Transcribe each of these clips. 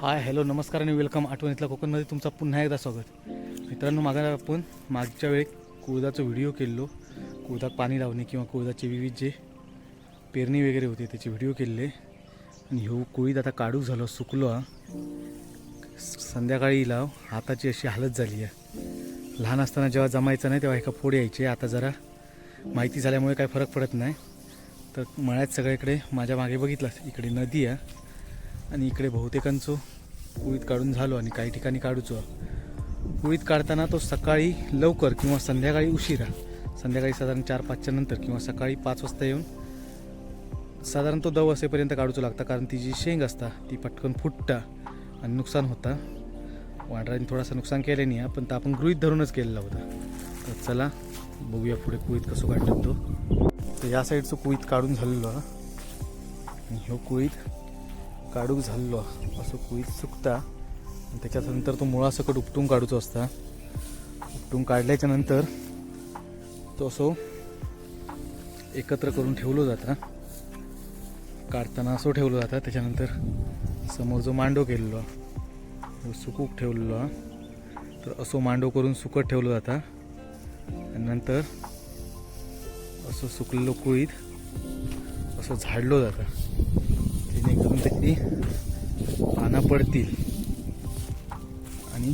Hi hello नमस्कार आणि welcome. आठवणीतल्या कोकणमध्ये तुमचा पुन्हा एकदा स्वागत. मित्रांनो मागा आपण मागच्या वेळी कुळदाचा व्हिडिओ केलेलो. कुळदात पाणी लावणे किंवा कुळदाचे विविध जे पेरणी वगैरे होते त्याचे व्हिडिओ केले आणि ह्यो कुळीत आता काढू झालो सुकलो हा. संध्याकाळी लाव हाताची अशी हालत झाली आहे लहान असताना जेव्हा जमायचं नाही तेव्हा एका फोड यायचे. आता जरा माहिती झाल्यामुळे काही फरक पडत नाही. तर मळ्यात सगळ्याकडे माझ्या मागे बघितलं इकडे नदी आहे आणि इकडे बहुतेकांचो कुळीत काढून झालो आणि काही ठिकाणी काढूचो. कुळीत काढताना तो सकाळी लवकर किंवा संध्याकाळी उशिरा संध्याकाळी साधारण चार पाचच्या नंतर किंवा सकाळी पाच वाजता येऊन साधारण तो दव असेपर्यंत काढूचो लागता कारण ती जी शेंग असता ती पटकन फुटता आणि नुकसान होता. वांढराने थोडासा नुकसान केलं नाही पण तर आपण गृहित धरूनच केलेला होता. तर चला बघूया पुढे कुळीत कसं काढतात तो. तर या साईडचं कुळीत काढून झालेलो हा ह्यो कुळीत काढूक झाल्लो असं कुळीत सुकता. त्याच्यानंतर तो मुळासकट उपटून काढूचो असता. उपटून काढल्याच्या नंतर तो असो एकत्र करून ठेवलो जाता. काढताना असो ठेवलो जाता. त्याच्यानंतर समोर जो मांडो केलेलो. तो सुकूक ठेवलेलो. तर असो मांडो करून सुकत ठेवलो जाता. आणि नंतर असं सुकलेलो कुळीत असं झाडलो जाता. जेणेकरून त्याची पानं पडतील. आणि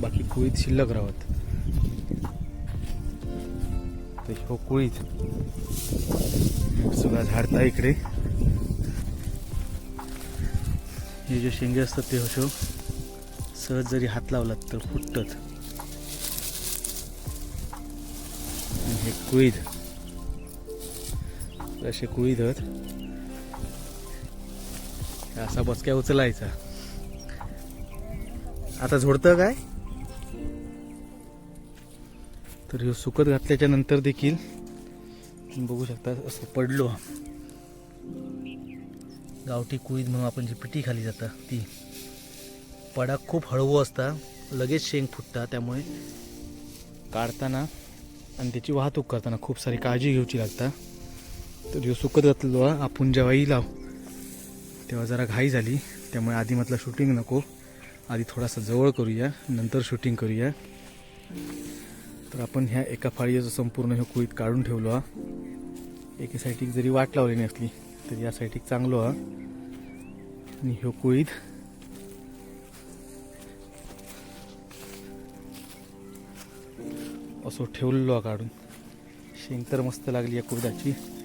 बाकी कुळीत शिल्लक राहत. तर हो कुळीत. सुद्धा झाडता इकडे. हे जे शेंगे असतात ते अशो सहज जरी हात लावलात तर फुटतात. हे कुळीद असे कुळीत आहेत. असा बसक्या उचलायचा. आता झोडतं काय? तर हे सुकत घातल्याच्या नंतर देखील बघू शकता असं पडलो. गावठी कुईद म्हणून आपण जी पिठी खाली जातं ती पडा खूप हळवू असता लगेच शेंग फुटता त्यामुळे काढताना आणि त्याची वाहतूक करताना खूप सारी काळजी घेऊची लागता. तर ह्यो सुकत घातलेलो हा. आपण जेव्हाही लाव तेव्हा जरा घाई झाली. त्यामुळे आधी म्हटलं शूटिंग नको. आधी थोडासा जवळ करूया. नंतर शूटिंग करूया. तर आपण ह्या एका फाळीचं संपूर्ण हे कुळीत काढून ठेवलो हा. एका साईटिक जरी वाट लावली नसली तर या साईटिक चांगलो हा. आणि ह्यो कुळीत असो ठेवलेलो हा काढून. शेंग तर मस्त लागली या कुळदाची.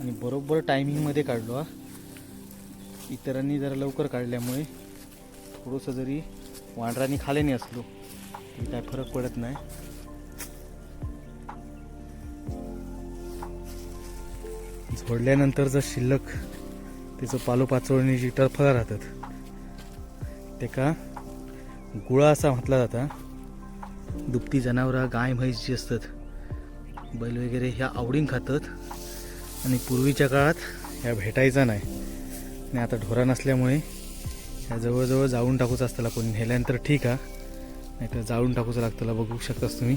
आणि बरोबर टायमिंगमध्ये काढलो हा. इतरांनी जरा लवकर काढल्यामुळे थोडंसं जरी वांढरांनी खाल्याने असलो तरी काय फरक पडत नाही. झोडल्यानंतर जर शिल्लक त्याचं पालोपाचोळणी जी टरफळा राहतात ते का गुळा असा म्हटला जाता दुभती जनावरं गाय म्हैस जी असतात बैल वगैरे ह्या आवडीन खातात. आणि पूर्वीच्या काळात ह्या भेटायचा नाही. आणि आता ढोरा नसल्यामुळे ह्या जवळजवळ जाळून टाकूच असताला कोणी नेल्यानंतर ठीक आहे नाही तर जाळून टाकूच लागताला बघू शकतास तुम्ही.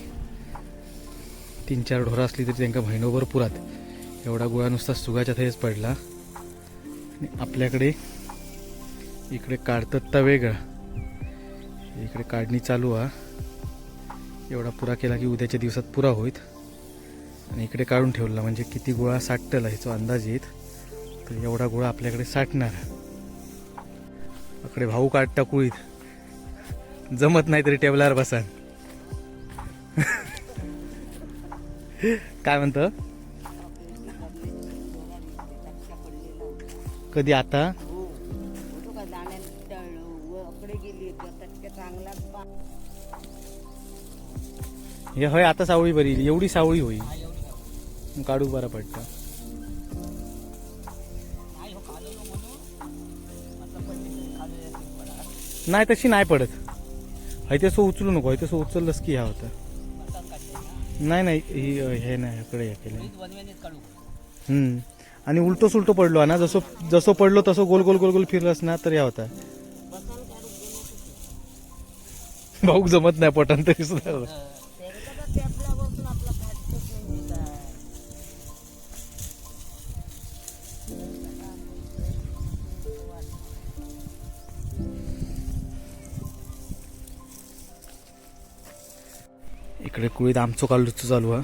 तीन चार ढोरं असली तरी त्यांना महिनोभर पुरात एवढा गोळा नुसता सुगाच्या थेच पडला. आणि आपल्याकडे इकडे काढतात तर वेगळा. इकडे काढणी चालू आहे एवढा पुरा केला की उद्याच्या दिवसात पुरा होईत. आणि इकडे काढून ठेवला म्हणजे किती गोळा साठतला ह्याचा अंदाज येत तर एवढा गोळा आपल्याकडे साठणार. इकडे भाऊ काढता कुळीत. जमत नाही तरी टेबलावर बसा काय म्हणतं? कधी आता? हे होय आता सावळी बरी एवढी सावळी होईल. काढू बरं पडतं. नाही तशी नाही पडत. हय तसं उचलू नको. हय तसं उचललंस की ह्या होतं. नाही नाही हे नाही ह्याकडे हे केलं. आणि उलटो सुलटो पडलो ना. जसं जसं पडलो तसं गोल गोल गोल गोल फिरलंस ना तर या होता. भाऊक जमत नाही पटन तरी सुद्धा. इकडे कुळीत आमचो कालूचं चालू आहे.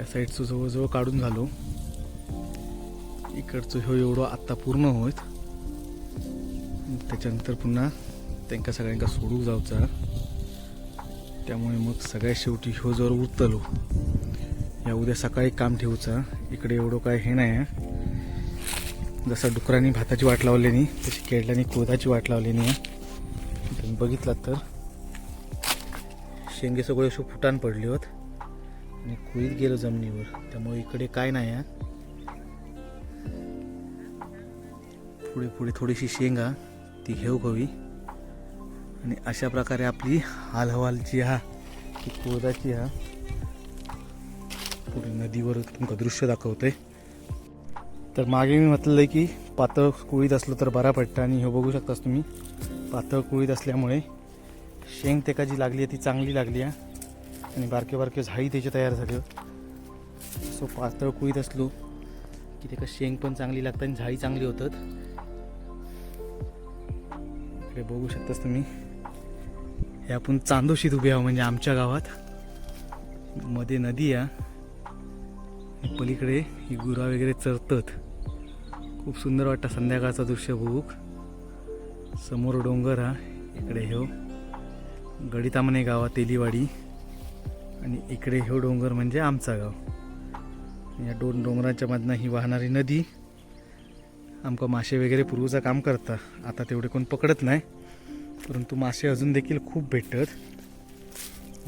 त्या साईडचं जवळजवळ काढून झालो. इकडचं ह्यो एवढं आत्ता पूर्ण होत. त्याच्यानंतर पुन्हा त्यांका सगळ्यांका सोडूक जावचा त्यामुळे मग सगळ्यात शेवटी ह्यो जवळ उरतलो या उद्या सकाळी काम ठेवचा. इकडे एवढं काय हे नाही. आहे डुकरांनी भाताची वाट लावलेली तशी केळल्यानी कोदाची वाट लावलेली आहे तुम्ही बघितलात तर. शेंगे सगळे असे फुटान पडले होत आणि कुळीत गेलो जमिनीवर. त्यामुळे इकडे काय नाही आहे पुढे पुढे थोडीशी शेंगा ती घेऊ हवी आणि अशा प्रकारे आपली हालहवाल जी हा ती कोदाची हा पुढे नदीवर तुमका दृश्य दाखवतंय तर मागे मी म्हटलं की पातळ कुळीत असलं तर बरा पडतं आणि हे बघू शकतास तुम्ही. पातळ कुळीत असल्यामुळे शेंग तेका जी लागली आहे ती चांगली लागली आहे. आणि बारके बारके झाडी त्याचे तयार झाले. सो पातळ कुळीत असलो की त्याका शेंग पण चांगली लागतात आणि झाडी चांगली होतात. इकडे बघू शकतास तुम्ही. हे आपण चांदोशीत उभे आहो म्हणजे आमच्या गावात. मध्ये नदी आहे. पलीकडे ही गुरा वगैरे चरतात. खूप सुंदर वाटतं संध्याकाळचा दृश्य बघूक. समोर डोंगर हा इकडे हो. गडितामने गावात तेलीवाडी. आणि इकडे हे डोंगर म्हणजे आमचा गाव. या दोन डोंगरांच्या मधनं ही वाहणारी नदी. आमका मासे वगैरे पूर्वीचं काम करता. आता तेवढे कोण पकडत नाही. परंतु मासे अजून देखील खूप भेटतात.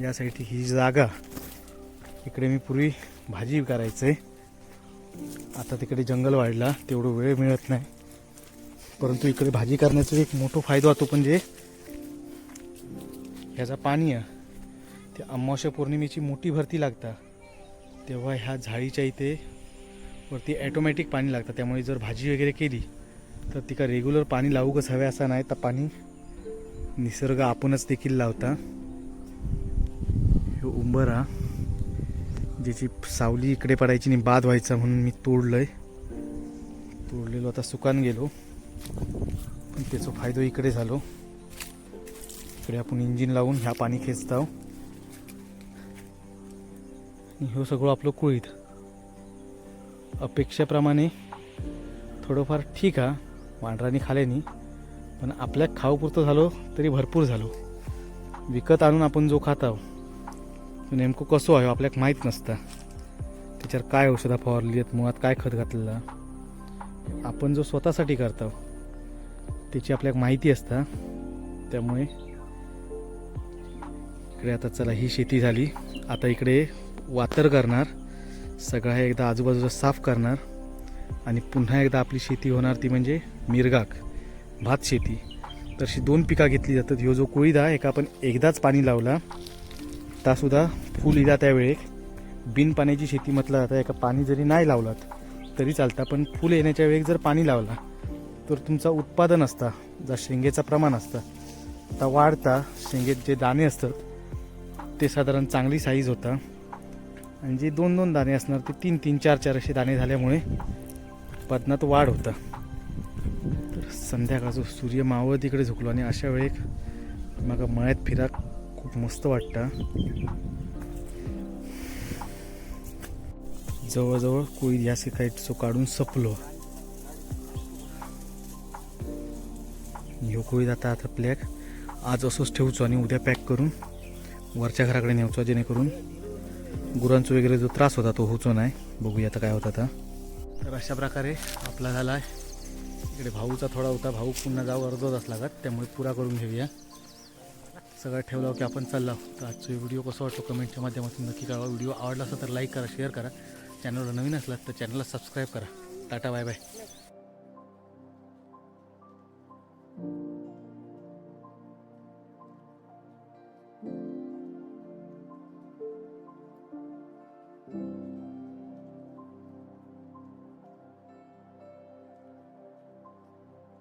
यासाठी ही जागा. इकडे मी पूर्वी भाजी करायचं आहे आता तिकडे जंगल वाढला. तेवढं वेळ मिळत नाही. परंतु इकडे भाजी करण्याचा एक मोठा फायदा होतो म्हणजे ह्याचा पाणी आहे. ते अमावस्या पौर्णिमेची मोठी भरती लागता तेव्हा ह्या झाडीच्या इथे वरती ॲटोमॅटिक पाणी लागतं. त्यामुळे जर भाजी वगैरे केली तर तिका रेग्युलर पाणी लावूकच हवे असं नाही. तर पाणी निसर्ग आपणच देखील लावता. हे उंबरा ज्याची सावली इकडे पडायची आणि बाद व्हायचा म्हणून मी तोडलं आहे तोडलेलो आता सुकान गेलो. पण त्याचा फायदा इकडे झालो. इकडे आपण इंजिन लावून ह्या पाणी खेचताव आहोत ह्यो सगळं आपलं कुळीत. अपेक्षेप्रमाणे थोडंफार ठीक हा वांढरानी खाल्यानी पण आपल्या खाऊपुरतं झालो तरी भरपूर झालो. विकत आणून आपण जो खात तो नेमकं कसं आहे हो आपल्याला माहीत नसतं. त्याच्यावर काय औषधं फवारली आहेत मुळात काय खत घातलेलं? आपण जो स्वतःसाठी करतो त्याची आपल्याला माहिती असतं. त्यामुळे इकडे आता चला ही शेती झाली. आता इकडे वातर करणार सगळा एकदा आजूबाजूला साफ करणार आणि पुन्हा एकदा आपली शेती होणार ती म्हणजे मिरगाक भात शेती. तर अशी दोन पिका घेतली जातात. ह्यो जो कुळीदा एका आपण एकदाच पाणी लावला तासुद्धा फुल इदा त्यावेळी बिन पाण्याची शेती म्हटलं जातं एका पाणी जरी नाही लावलात तरी चालतं. पण फुल येण्याच्या वेळी जर पाणी लावला तर तुमचा उत्पादन असता जा शेंगेचं प्रमाण असतं. आता वाढता शेंगेत जे दाणे असतात ते साधारण चांगली साईज होता. आणि जे दोन दोन दाणे असणार ते तीन तीन चार चार असे दाणे झाल्यामुळे उत्पादनात वाढ होता. तर संध्याकाळचं सूर्य मावळ तिकडे झुकलो आणि अशा वेळेक मग मळ्यात फिरा खूप मस्त वाटतं. जवळजवळ कोळी या सो काढून सपलो. ह्यो कोळी आता आता प्लॅक आज असंच ठेवचो आणि उद्या पॅक करून वरच्या घराकडे नेवचो जेणेकरून गुरांचा वगैरे जो त्रास होता तो होतो नाही. बघूया आता काय होता आता. तर अशा प्रकारे आपला झाला इकडे भाऊचा थोडा होता. भाऊ पुन्हा जाऊ अर्धा तास लागत. त्यामुळे पुरा करून घेऊया. सगळं ठेवलं की आपण चाललो तर आजचा व्हिडिओ कसा वाटतो कमेंटच्या माध्यमातून नक्की कळवा. व्हिडिओ आवडला असेल तर लाईक करा शेअर करा. चॅनलवर नवीन असलात तर चॅनलला सबस्क्राईब करा. Tata bye bye.